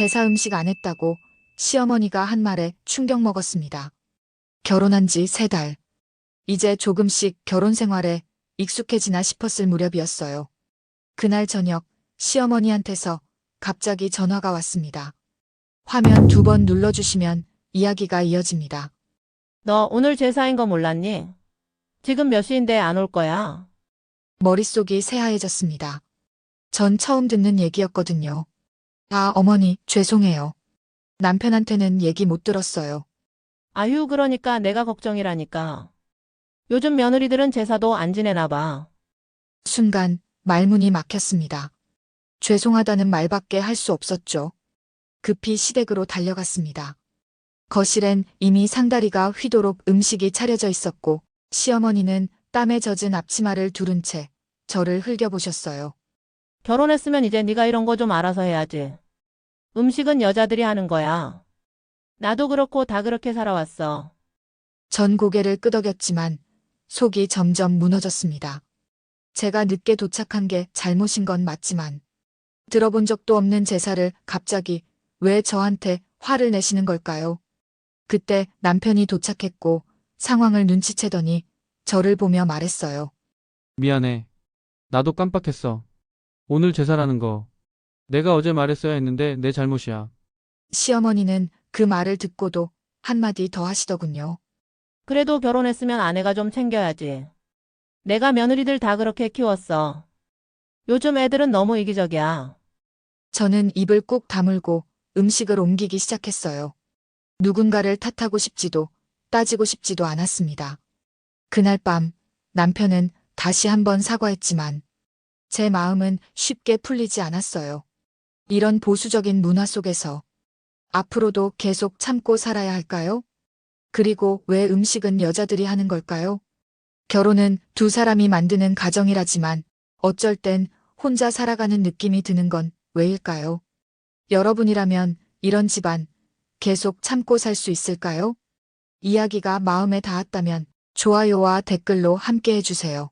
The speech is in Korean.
제사 음식 안 했다고 시어머니가 한 말에 충격 먹었습니다. 결혼한 지 세 달. 이제 조금씩 결혼 생활에 익숙해지나 싶었을 무렵이었어요. 그날 저녁 시어머니한테서 갑자기 전화가 왔습니다. 화면 두 번 눌러주시면 이야기가 이어집니다. 너 오늘 제사인 거 몰랐니? 지금 몇 시인데 안 올 거야? 머릿속이 새하얘졌습니다. 전 처음 듣는 얘기였거든요. 아, 어머니, 죄송해요. 남편한테는 얘기 못 들었어요. 아휴, 그러니까 내가 걱정이라니까. 요즘 며느리들은 제사도 안 지내나 봐. 순간 말문이 막혔습니다. 죄송하다는 말밖에 할 수 없었죠. 급히 시댁으로 달려갔습니다. 거실엔 이미 상다리가 휘도록 음식이 차려져 있었고 시어머니는 땀에 젖은 앞치마를 두른 채 저를 흘겨보셨어요. 결혼했으면 이제 네가 이런 거 좀 알아서 해야지. 음식은 여자들이 하는 거야. 나도 그렇고 다 그렇게 살아왔어. 전 고개를 끄덕였지만 속이 점점 무너졌습니다. 제가 늦게 도착한 게 잘못인 건 맞지만 들어본 적도 없는 제사를 갑자기 왜 저한테 화를 내시는 걸까요? 그때 남편이 도착했고 상황을 눈치채더니 저를 보며 말했어요. 미안해. 나도 깜빡했어. 오늘 제사라는 거. 내가 어제 말했어야 했는데 내 잘못이야. 시어머니는 그 말을 듣고도 한마디 더 하시더군요. 그래도 결혼했으면 아내가 좀 챙겨야지. 내가 며느리들 다 그렇게 키웠어. 요즘 애들은 너무 이기적이야. 저는 입을 꾹 다물고 음식을 옮기기 시작했어요. 누군가를 탓하고 싶지도 따지고 싶지도 않았습니다. 그날 밤 남편은 다시 한번 사과했지만 제 마음은 쉽게 풀리지 않았어요. 이런 보수적인 문화 속에서 앞으로도 계속 참고 살아야 할까요? 그리고 왜 음식은 여자들이 하는 걸까요? 결혼은 두 사람이 만드는 가정이라지만 어쩔 땐 혼자 살아가는 느낌이 드는 건 왜일까요? 여러분이라면 이런 집안 계속 참고 살 수 있을까요? 이야기가 마음에 닿았다면 좋아요와 댓글로 함께 해주세요.